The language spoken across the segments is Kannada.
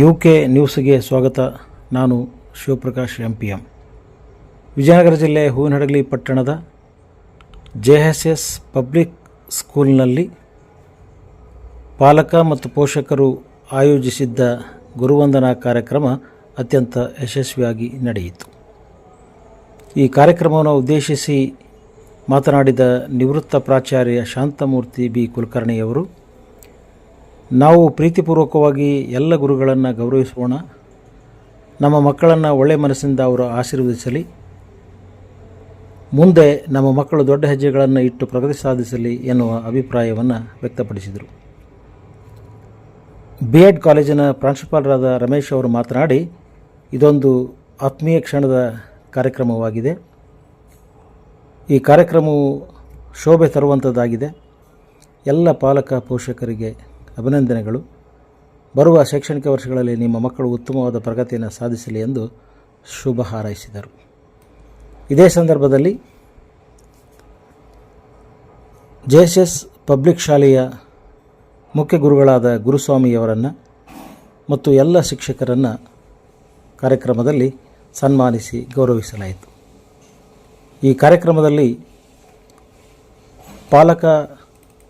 ಯು ಕೆ ನ್ಯೂಸ್ಗೆ ಸ್ವಾಗತ. ನಾನು Shivaprakash M P M Vijayanagara ಜಿಲ್ಲೆ ಹೂವಿನಹಡಗಲಿ ಪಟ್ಟಣದ ಜೆ ಎಸ್ ಎಸ್ ಪಬ್ಲಿಕ್ ಸ್ಕೂಲ್ನಲ್ಲಿ ಪಾಲಕ ಮತ್ತು ಪೋಷಕರು ಆಯೋಜಿಸಿದ್ದ ಗುರುವಂದನಾ ಕಾರ್ಯಕ್ರಮ ಅತ್ಯಂತ ಯಶಸ್ವಿಯಾಗಿ ನಡೆಯಿತು. ಈ ಕಾರ್ಯಕ್ರಮವನ್ನು ಉದ್ದೇಶಿಸಿ ಮಾತನಾಡಿದ ನಿವೃತ್ತ ಪ್ರಾಚಾರ್ಯ ಶಾಂತಮೂರ್ತಿ ಬಿ ಕುಲಕರ್ಣಿಯವರು ನಾವು ಪ್ರೀತಿಪೂರ್ವಕವಾಗಿ ಎಲ್ಲ ಗುರುಗಳನ್ನು ಗೌರವಿಸೋಣ. ನಮ್ಮ ಮಕ್ಕಳನ್ನು ಒಳ್ಳೆಯ ಮನಸ್ಸಿಂದ ಅವರು ಆಶೀರ್ವದಿಸಲಿ. ಮುಂದೆ ನಮ್ಮ ಮಕ್ಕಳು ದೊಡ್ಡ ಹೆಜ್ಜೆಗಳನ್ನು ಇಟ್ಟು ಪ್ರಗತಿ ಸಾಧಿಸಲಿ ಎನ್ನುವ ಅಭಿಪ್ರಾಯವನ್ನು ವ್ಯಕ್ತಪಡಿಸಿದರು. ಬಿ ಎಡ್ ಕಾಲೇಜಿನ ಪ್ರಾಂಶುಪಾಲರಾದ ರಮೇಶ್ ಅವರು ಮಾತನಾಡಿ, ಇದೊಂದು ಆತ್ಮೀಯ ಕ್ಷಣದ ಕಾರ್ಯಕ್ರಮವಾಗಿದೆ. ಈ ಕಾರ್ಯಕ್ರಮವು ಶೋಭೆ ತರುವಂಥದ್ದಾಗಿದೆ ಎಲ್ಲ ಪಾಲಕ ಪೋಷಕರಿಗೆ ಅಭಿನಂದನೆಗಳು. ಬರುವ ಶೈಕ್ಷಣಿಕ ವರ್ಷಗಳಲ್ಲಿ ನಿಮ್ಮ ಮಕ್ಕಳು ಉತ್ತಮವಾದ ಪ್ರಗತಿಯನ್ನು ಸಾಧಿಸಲಿ ಎಂದು ಶುಭ ಹಾರೈಸಿದರು. ಇದೇ ಸಂದರ್ಭದಲ್ಲಿ ಜೆ ಎಸ್ ಎಸ್ ಪಬ್ಲಿಕ್ ಶಾಲೆಯ ಮುಖ್ಯ ಗುರುಗಳಾದ ಗುರುಸ್ವಾಮಿಯವರನ್ನು ಮತ್ತು ಎಲ್ಲ ಶಿಕ್ಷಕರನ್ನು ಕಾರ್ಯಕ್ರಮದಲ್ಲಿ ಸನ್ಮಾನಿಸಿ ಗೌರವಿಸಲಾಯಿತು. ಈ ಕಾರ್ಯಕ್ರಮದಲ್ಲಿ ಪಾಲಕ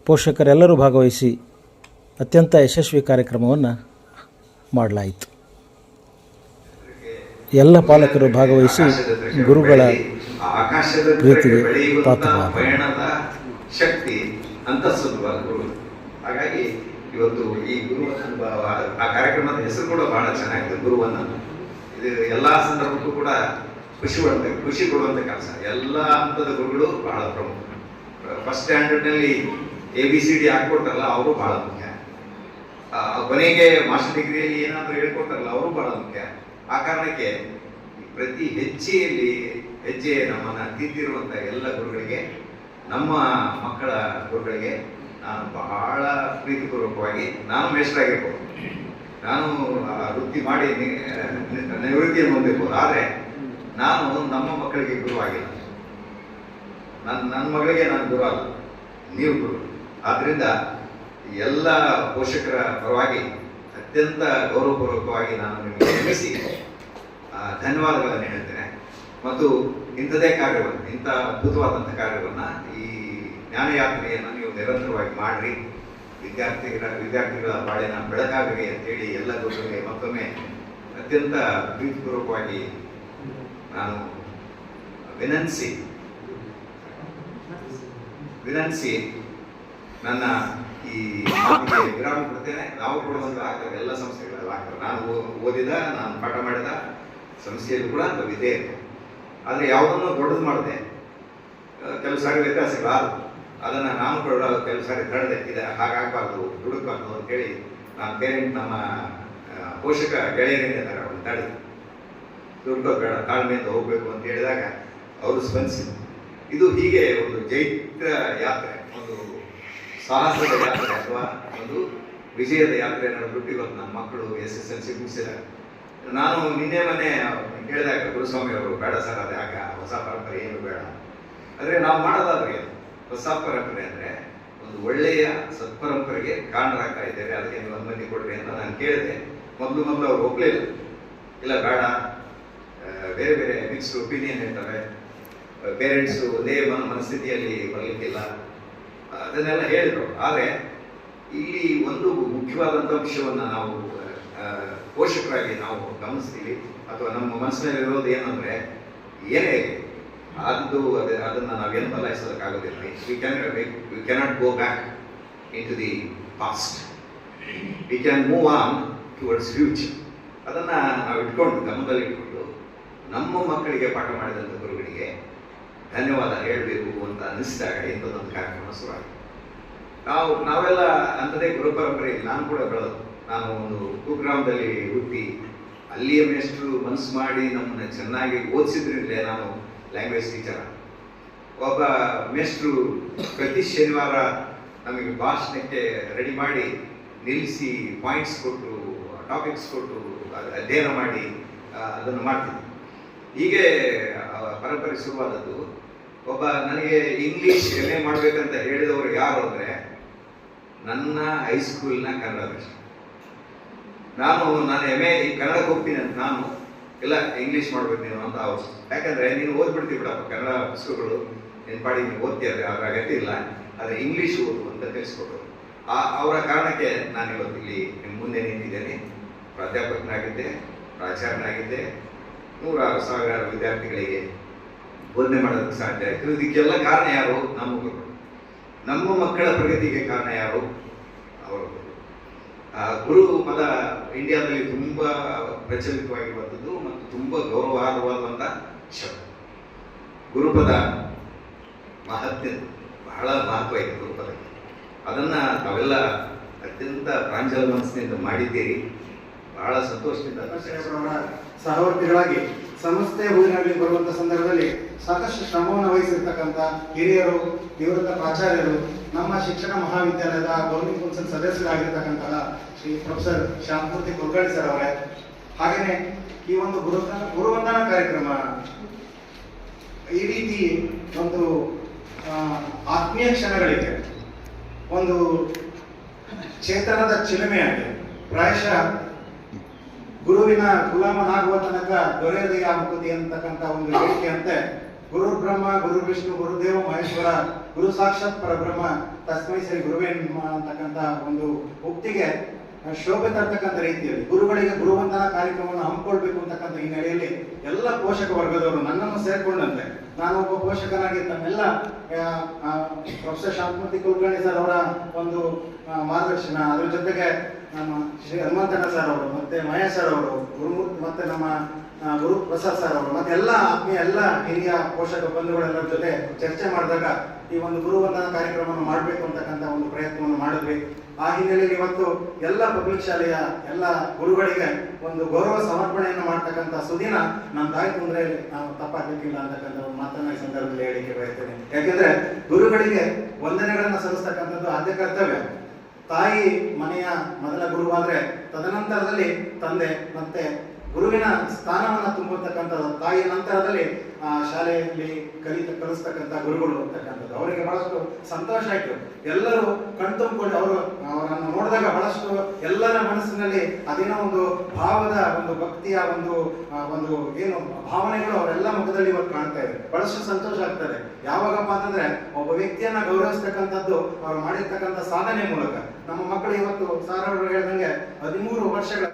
ಪೋಷಕರೆಲ್ಲರೂ ಭಾಗವಹಿಸಿ ಅತ್ಯಂತ ಯಶಸ್ವಿ ಕಾರ್ಯಕ್ರಮವನ್ನು ಮಾಡಲಾಯಿತು. ಎಲ್ಲ ಪಾಲಕರು ಭಾಗವಹಿಸಿ ಗುರುಗಳ ಪ್ರೀತಿಗೆ ಪಾತ್ರ. ಶಕ್ತಿ ಅಂತ ಹಾಗಾಗಿ ಇವತ್ತು ಈ ಗುರು ಆ ಕಾರ್ಯಕ್ರಮದ ಹೆಸರು ಕೂಡ ಬಹಳ ಚೆನ್ನಾಗಿದೆ, ಗುರುವನ್ನ. ಇದು ಎಲ್ಲಾ ಸಂದರ್ಭಕ್ಕೂ ಕೂಡ ಖುಷಿ ಪಡುವಂತ ಖುಷಿ ಕೊಡುವಂತ ಕೆಲಸ. ಎಲ್ಲ ಹಂತದ ಗುರುಗಳು ಬಹಳ ಪ್ರಮುಖ ಫಸ್ಟ್ ಸ್ಟ್ಯಾಂಡರ್ಡ್ನಲ್ಲಿ ಎ ಬಿ ಸಿ ಡಿ ಹಾಕೊಟ್ರಲ್ಲ ಅವರು ಬಹಳ ಮುಖ್ಯ. ಕೊನೆಗೆ ಮಾಸ್ಟರ್ ಡಿಗ್ರಿಯಲ್ಲಿ ಏನಾದರೂ ಹೇಳ್ಕೊಟ್ಟಲ್ಲ ಅವರು ಬಹಳ ಮುಖ್ಯ. ಆ ಕಾರಣಕ್ಕೆ ಪ್ರತಿ ಹೆಜ್ಜೆಯಲ್ಲಿ, ಹೆಜ್ಜೆ ನಮ್ಮನ್ನು ತಿದ್ದಿರುವಂಥ ಎಲ್ಲ ಗುರುಗಳಿಗೆ, ನಮ್ಮ ಮಕ್ಕಳ ಗುರುಗಳಿಗೆ ನಾನು ಬಹಳ ಪ್ರೀತಿಪೂರ್ವಕವಾಗಿ, ನಾನು ಮೇಷ್ಟ್ರಾಗಿರ್ಬೋದು. ನಾನು ವೃತ್ತಿ ಮಾಡಿ ನಿವೃತ್ತಿಯನ್ನು ಹೊಂದಿರ್ಬೋದು. ಆದರೆ ನಾನು ನಮ್ಮ ಮಕ್ಕಳಿಗೆ ಗುರುವಾಗಿಲ್ಲ ನನ್ನ ನನ್ನ ಮಗಳಿಗೆ ನಾನು ಗುರು ಅಲ್ಲ. ನೀವು ಗುರು. ಆದ್ರಿಂದ ಎಲ್ಲ ಪೋಷಕರ ಪರವಾಗಿ ಅತ್ಯಂತ ಗೌರವಪೂರ್ವಕವಾಗಿ ನಾನು ನಿಮಗೆ ಕ್ಷಮಿಸಿ ಧನ್ಯವಾದಗಳನ್ನು ಹೇಳ್ತೇನೆ. ಮತ್ತು ಇಂಥದೇ ಕಾರ್ಯವನ್ನು, ಇಂಥ ಅದ್ಭುತವಾದಂಥ ಕಾರ್ಯವನ್ನು ಈ ಜ್ಞಾನಯಾತ್ರೆಯನ್ನು ನೀವು ನಿರಂತರವಾಗಿ ಮಾಡಿರಿ. ವಿದ್ಯಾರ್ಥಿಗಳ ವಿದ್ಯಾರ್ಥಿಗಳ ಬಾಳಿನ ಬೆಳಕಾಗಲಿ ಅಂತೇಳಿ ಎಲ್ಲ ಗುರುಗಳಿಗೆ ಮತ್ತೊಮ್ಮೆ ಅತ್ಯಂತ ಪ್ರೀತಿಪೂರ್ವಕವಾಗಿ ನಾನು ವಿನಂತಿಸಿ ವಿನಂತಿಸಿ ನನ್ನ ಈ ವಿರಾಮ ಕೊಡ್ತೇನೆ ನಾವು ಒಂದು ಆಗ್ತದೆ ಎಲ್ಲ ಸಂಸ್ಥೆಗಳಲ್ಲಿ ಆಗ್ತದೆ ನಾನು ಓದಿದ, ನಾನು ಪಾಠ ಮಾಡಿದ ಸಂಸ್ಥೆಯಲ್ಲಿ ಕೂಡ ಇದೆ. ಆದರೆ ಯಾವುದನ್ನು ದೊಡ್ಡದು ಮಾಡಿದೆ ಕೆಲವು ಸಾರಿ ವ್ಯತ್ಯಾಸಗಳಾದವು ಅದನ್ನ ನಾನು ಕೂಡ ಕೆಲವು ಸಾರಿ ತಡೆದೆ ಇದೆ ಹಾಗಾಗಬಾರ್ದು ದುಡುಕಬಾರ್ದು ಅಂತೇಳಿ ನಾನು ಪೇರೆಂಟ್ ನಮ್ಮ ಪೋಷಕ ಗೆಳೆಯರೇನಿದ್ದಾರೆ ಅವ್ರನ್ನ ತಡೆದು ದುಡ್ಡು ಬೇಡ, ತಾಳ್ಮೆಯಿಂದ ಹೋಗಬೇಕು ಅಂತ ಹೇಳಿದಾಗ, ಅವರು ಸ್ಪಂದಿಸಿದ್ರು. ಇದು ಹೀಗೆ ಒಂದು ಜೈತ್ರ ಯಾತ್ರೆ, ಒಂದು ಸಾಹಸದ ಯಾತ್ರೆ ಅಥವಾ ಒಂದು ವಿಜಯದ ಯಾತ್ರೆ ನಡೆದ್ಬಿಟ್ಟು ಇವತ್ತು ನಮ್ಮ ಮಕ್ಕಳು ಎಸ್ ಎಸ್ ಎಲ್ ಸಿ ಮುಗಿಸಿದ್ದಾರೆ. ನಾನು ನಿನ್ನೆ ಮೊನ್ನೆ ಕೇಳಿದಾಗ ಗುರುಸ್ವಾಮಿ ಅವರು, ಬೇಡ ಸರ್, ಅದು ಯಾಕೆ? ಹೊಸ ಪರಂಪರೆ ಏನು ಬೇಡ. ಆದರೆ ನಾವು ಮಾಡೋದಾದ್ರೆ? ಹೊಸ ಪರಂಪರೆ ಅಂದರೆ ಒಂದು ಒಳ್ಳೆಯ ಸತ್ಪರಂಪರೆಗೆ ಕಾರಣರಾಗ್ತಾ ಇದ್ದೇವೆ, ಅದಕ್ಕೆ ನೀವು ಅನುಮತಿ ಕೊಡ್ರಿ ಅಂತ ನಾನು ಕೇಳಿದೆ. ಮೊದಲು ಮೊದಲು ಅವ್ರು ಹೋಗ್ಲಿಲ್ಲ ಇಲ್ಲ, ಬೇಡ. ಬೇರೆ ಬೇರೆ ಮಿಕ್ಸ್ಡ್ ಒಪಿನಿಯನ್ ಇರ್ತವೆ. ಪೇರೆಂಟ್ಸು ಒಂದೇ ಮನ ಮನಸ್ಥಿತಿಯಲ್ಲಿ ಬರಲಿಕ್ಕಿಲ್ಲ. ಅದನ್ನೆಲ್ಲ ಹೇಳಿದ್ರು. ಆದರೆ ಇಲ್ಲಿ ಒಂದು ಮುಖ್ಯವಾದಂಥ ವಿಷಯವನ್ನು ನಾವು ಪೋಷಕರಾಗಿ ನಾವು ಗಮನಿಸ್ತೀವಿ ಅಥವಾ ನಮ್ಮ ಮನಸ್ಸಿನಲ್ಲಿರೋದು ಏನಂದರೆ ಏನೇ ಆದ್ದು ಅದೇ, ಅದನ್ನು ನಾವೇನು ಬದಲಾಯಿಸೋದಕ್ಕಾಗೋದಿಲ್ಲ. We can we cannot go back into the past we can move on towards future ಅದನ್ನು ನಾವು ಇಟ್ಕೊಂಡು ಗಮನದಲ್ಲಿ ಇಟ್ಕೊಂಡು ನಮ್ಮ ಮಕ್ಕಳಿಗೆ ಪಾಠ ಮಾಡಿದಂಥ ಗುರುಗಳಿಗೆ ಧನ್ಯವಾದ ಹೇಳಬೇಕು ಅಂತ ಅನಿಸಿದಾಗ ಇಂಥದ್ದೊಂದು ಕಾರ್ಯಕ್ರಮ ಶುರುವಾಯಿತು. ನಾವು, ನಾವೆಲ್ಲ ಅಂಥದ್ದೇ ಗುರು ಪರಂಪರೆಯಲ್ಲಿ ನಾನು ಕೂಡ ಬೆಳೆದು. ನಾನು ಒಂದು ಕುಗ್ರಾಮದಲ್ಲಿ ಹುಟ್ಟಿ ಅಲ್ಲಿಯ ಮೇಷ್ಟ್ರು ಮನಸ್ಸು ಮಾಡಿ ನಮ್ಮನ್ನು ಚೆನ್ನಾಗಿ ಓದಿಸಿದ್ರಿಂದಲೇ ನಾನು ಲ್ಯಾಂಗ್ವೇಜ್ ಟೀಚರ್ ಒಬ್ಬ ಮೇಷ್ಟ್ರು ಪ್ರತಿ ಶನಿವಾರ ನಮಗೆ ಭಾಷಣಕ್ಕೆ ರೆಡಿ ಮಾಡಿ ನಿಲ್ಲಿಸಿ ಪಾಯಿಂಟ್ಸ್ ಕೊಟ್ಟು ಟಾಪಿಕ್ಸ್ ಕೊಟ್ಟು ಅಧ್ಯಯನ ಮಾಡಿ ಅದನ್ನು ಮಾಡ್ತಿದ್ದೆ ಹೀಗೆ ಪರಂಪರೆ ಶುರುವಾದದ್ದು. ಒಬ್ಬ ನನಗೆ ಇಂಗ್ಲಿಷ್ ಎಂ ಎ ಮಾಡ್ಬೇಕಂತ ಹೇಳಿದವರು ಯಾರು ಅಂದ್ರೆ ನನ್ನ ಹೈಸ್ಕೂಲ್ನ ಕನ್ನಡ ಮೇಷ್ಟ್ರು ನಾನು ನಾನು ಎಂ ಎ ಕನ್ನಡಕ್ಕೆ ಹೋಗ್ತೀನಿ ಅಂತ ನಾನು ಇಲ್ಲ ಇಂಗ್ಲೀಷ್ ಮಾಡ್ಬೇಕು ನೀನು ಅಂತ ಅವಶ್ಯ ಯಾಕಂದ್ರೆ ನೀನು ಓದ್ಬಿಡ್ತೀವಿ ಬಿಡಪ್ಪ, ಕನ್ನಡ ಪುಸ್ತಕಗಳು ಪಾಡಿ ನೀವು ಓದ್ತೀಯ ಅದ್ರ ಅಗತ್ಯ ಇಲ್ಲ. ಆದರೆ ಇಂಗ್ಲೀಷ್ ಓದು ಅಂತ ತಿಳಿಸ್ಕೊಟ್ರು ಆ, ಅವರ ಕಾರಣಕ್ಕೆ ನಾನು ಇವತ್ತು ಇಲ್ಲಿ ನಿಮ್ಮ ಮುಂದೆ ನಿಂತಿದ್ದೇನೆ. ಪ್ರಾಧ್ಯಾಪಕನಾಗಿದ್ದೆ, ಪ್ರಾಚಾರ್ಯನಾಗಿದ್ದೆ ನೂರಾರು ಸಾವಿರಾರು ವಿದ್ಯಾರ್ಥಿಗಳಿಗೆ ಬೋಧನೆ ಮಾಡೋದಕ್ಕೆ ಸಾಧ್ಯ ಆಯಿತು. ಇದಕ್ಕೆಲ್ಲ ಕಾರಣ ಯಾರು? ನಮ್ಮ ನಮ್ಮ ಮಕ್ಕಳ ಪ್ರಗತಿಗೆ ಕಾರಣ ಯಾರು? ಅವರು. ಗುರು ಪದ ಇಂಡಿಯಾದಲ್ಲಿ ತುಂಬ ಪ್ರಚಲಿತವಾಗಿರುವಂಥದ್ದು ಮತ್ತು ತುಂಬ ಗೌರವಾರ್ಹವಾದಂಥ ಶಬ್ದ. ಗುರುಪದ ಮಹತ್ವ, ಬಹಳ ಮಹತ್ವ ಇದೆ ಗುರುಪದಕ್ಕೆ. ಅದನ್ನು ತಾವೆಲ್ಲ ಅತ್ಯಂತ ಪ್ರಾಂಜಲ ಮನಸ್ಸಿನಿಂದ ಮಾಡಿದ್ದೀರಿ. ಬಹಳ ಸಂತೋಷದಿಂದ ಸಹವರ್ತಿಗಳಾಗಿ ಸಂಸ್ಥೆ ಊರಿನಲ್ಲಿ ಬರುವಂತ ಸಂದರ್ಭದಲ್ಲಿ ಸಾಕಷ್ಟು ಶ್ರಮವನ್ನು ವಹಿಸಿರ್ತಕ್ಕಂಥ ಹಿರಿಯರು ನಿವೃತ್ತ ಪ್ರಾಚಾರ್ಯರು ನಮ್ಮ ಶಿಕ್ಷಣ ಮಹಾವಿದ್ಯಾಲಯದ ಗೌರ್ಮೆಂಟ್ ಕೌನ್ಸಿಲ್ ಸದಸ್ಯರಾಗಿರ್ತಕ್ಕಂತಹ ಶ್ರೀ ಪ್ರೊಫೆಸರ್ ಶ್ಯಾಮಮೂರ್ತಿ ಕುಲಕರ್ಣಿ ಸರ್ ಅವರೇ ಹಾಗೆಯೇ ಈ ಒಂದು ಗುರು ಗುರುವಂದನ ಕಾರ್ಯಕ್ರಮ ಈ ರೀತಿ ಒಂದು ಆತ್ಮೀಯ ಕ್ಷಣಗಳಿದೆ ಒಂದು ಚೇತನದ ಚಿಲುಮೆಯಾಗಿದೆ. ಪ್ರಾಯಶಃ ಗುರುವಿನ ಗುಲಾಮನಾಗುವ ತನಕ ದೊರೆಯದೆಯ ಮುಕುತಿ ಅಂತಕ್ಕಂಥ ಒಂದು ಹೇಳಿಕೆಯಂತೆ ಗುರು ಬ್ರಹ್ಮ, ಗುರು ವಿಷ್ಣು ಗುರುದೇವ ಮಹೇಶ್ವರ, ಗುರು ಸಾಕ್ಷಾತ್ ಪರಬ್ರಹ್ಮ, ತಸ್ಮೈ ಸರಿ ಗುರುವೇ ಅಂತಕ್ಕಂಥ ಒಂದು ಉಕ್ತಿಗೆ ಶೋಭೆ ತರ್ತಕ್ಕಂಥ ರೀತಿಯಲ್ಲಿ ಗುರುಗಳಿಗೆ ಗುರುವಂದನ ಕಾರ್ಯಕ್ರಮವನ್ನು ಹಮ್ಮಿಕೊಳ್ಬೇಕು ಅಂತಕ್ಕಂಥ ಹಿನ್ನೆಲೆಯಲ್ಲಿ ನೆಲೆಯಲ್ಲಿ ಎಲ್ಲ ಪೋಷಕ ವರ್ಗದವರು ನನ್ನನ್ನು ಸೇರ್ಕೊಂಡಂತೆ. ನಾನು ಒಬ್ಬ ಪೋಷಕನಾಗಿ ತಮ್ಮೆಲ್ಲ ಪ್ರೊಫೆಸರ್ ಶಾಂತಮೂರ್ತಿ ಕುಲಕರ್ಣಿ ಸರ್ ಅವರ ಒಂದು ಮಾರ್ಗದರ್ಶನ, ಅದರ ಜೊತೆಗೆ ನಮ್ಮ ಶ್ರೀ ಹನುಮಂತಣ್ಣ ಸರ್ ಅವರು, ಮತ್ತೆ ಮಹೇಶ್ ಸರ್ ಅವರು ಗುರುಮೂರ್ತಿ ಮತ್ತೆ ನಮ್ಮ ಗುರು ಪ್ರಸಾದ್ ಸರ್ ಅವರು, ಮತ್ತೆ ಎಲ್ಲ ಆತ್ಮೀಯ, ಎಲ್ಲ ಹಿರಿಯ ಪೋಷಕ ಬಂಧುಗಳೆಲ್ಲರ ಜೊತೆ ಚರ್ಚೆ ಮಾಡಿದಾಗ ಈ ಒಂದು ಗುರುವಂದನ ಕಾರ್ಯಕ್ರಮವನ್ನು ಮಾಡಬೇಕು ಅಂತಕ್ಕಂಥ ಒಂದು ಪ್ರಯತ್ನವನ್ನು ಮಾಡಿದ್ವಿ. ಆ ಹಿನ್ನೆಲೆಯಲ್ಲಿ ಇವತ್ತು ಎಲ್ಲ ಪಬ್ಲಿಕ್ ಶಾಲೆಯ ಎಲ್ಲ ಗುರುಗಳಿಗೆ ಒಂದು ಗೌರವ ಸಮರ್ಪಣೆಯನ್ನು ಮಾಡ್ತಕ್ಕಂಥ ಸುದಿನ ನಮ್ಮ ತಾಯಿ ತೊಂದರೆಯಲ್ಲಿ ನಾವು ತಪ್ಪಾಗಲಿಕ್ಕಿಲ್ಲ ಅಂತಕ್ಕಂಥ ಒಂದು ಮಾತನ್ನ ಈ ಸಂದರ್ಭದಲ್ಲಿ ಹೇಳಿಕೆ ಬಯಸ್ತೇನೆ. ಯಾಕೆಂದ್ರೆ ಗುರುಗಳಿಗೆ ವಂದನೆಗಳನ್ನು ಸಲ್ಲಿಸ್ತಕ್ಕಂಥದ್ದು ಆದ್ಯ ಕರ್ತವ್ಯ. ತಾಯಿ ಮನೆಯ ಮೊದಲ ಗುರುವಾದ್ರೆ ತದನಂತರದಲ್ಲಿ ತಂದೆ ಮತ್ತೆ ಗುರುವಿನ ಸ್ಥಾನವನ್ನು ತುಂಬತಕ್ಕಂಥ ತಾಯಿಯ ನಂತರದಲ್ಲಿ ಆ ಶಾಲೆಯಲ್ಲಿ ಕಲಿತ, ಕಲಿಸ್ತಕ್ಕಂಥ ಗುರುಗಳು ಅಂತಕ್ಕಂಥದ್ದು. ಅವರಿಗೆ ಬಹಳಷ್ಟು ಸಂತೋಷ ಆಯಿತು. ಎಲ್ಲರೂ ಕಣ್ತುಂಬಿಕೊಂಡು ಅವರು ಅವರನ್ನು ನೋಡಿದಾಗ ಬಹಳಷ್ಟು ಎಲ್ಲರ ಮನಸ್ಸಿನಲ್ಲಿ ಅದೇನೋ ಒಂದು ಭಾವದ ಒಂದು ಭಕ್ತಿಯ ಒಂದು ಒಂದು ಏನು ಭಾವನೆಗಳು ಅವರೆಲ್ಲ ಮುಖದಲ್ಲಿ ಇವತ್ತು ಕಾಣ್ತಾ ಇದೆ. ಬಹಳಷ್ಟು ಸಂತೋಷ ಆಗ್ತದೆ. ಯಾವಾಗಪ್ಪ ಅಂತಂದ್ರೆ ಒಬ್ಬ ವ್ಯಕ್ತಿಯನ್ನ ಗೌರವಿಸ್ತಕ್ಕಂಥದ್ದು, ಅವ್ರು ಮಾಡಿರ್ತಕ್ಕಂಥ ಸಾಧನೆ ಮೂಲಕ. ನಮ್ಮ ಮಕ್ಕಳು ಇವತ್ತು ಸಾರ್ ಅವರು ಹೇಳ್ದಂಗೆ ಹದಿಮೂರು ವರ್ಷಗಳ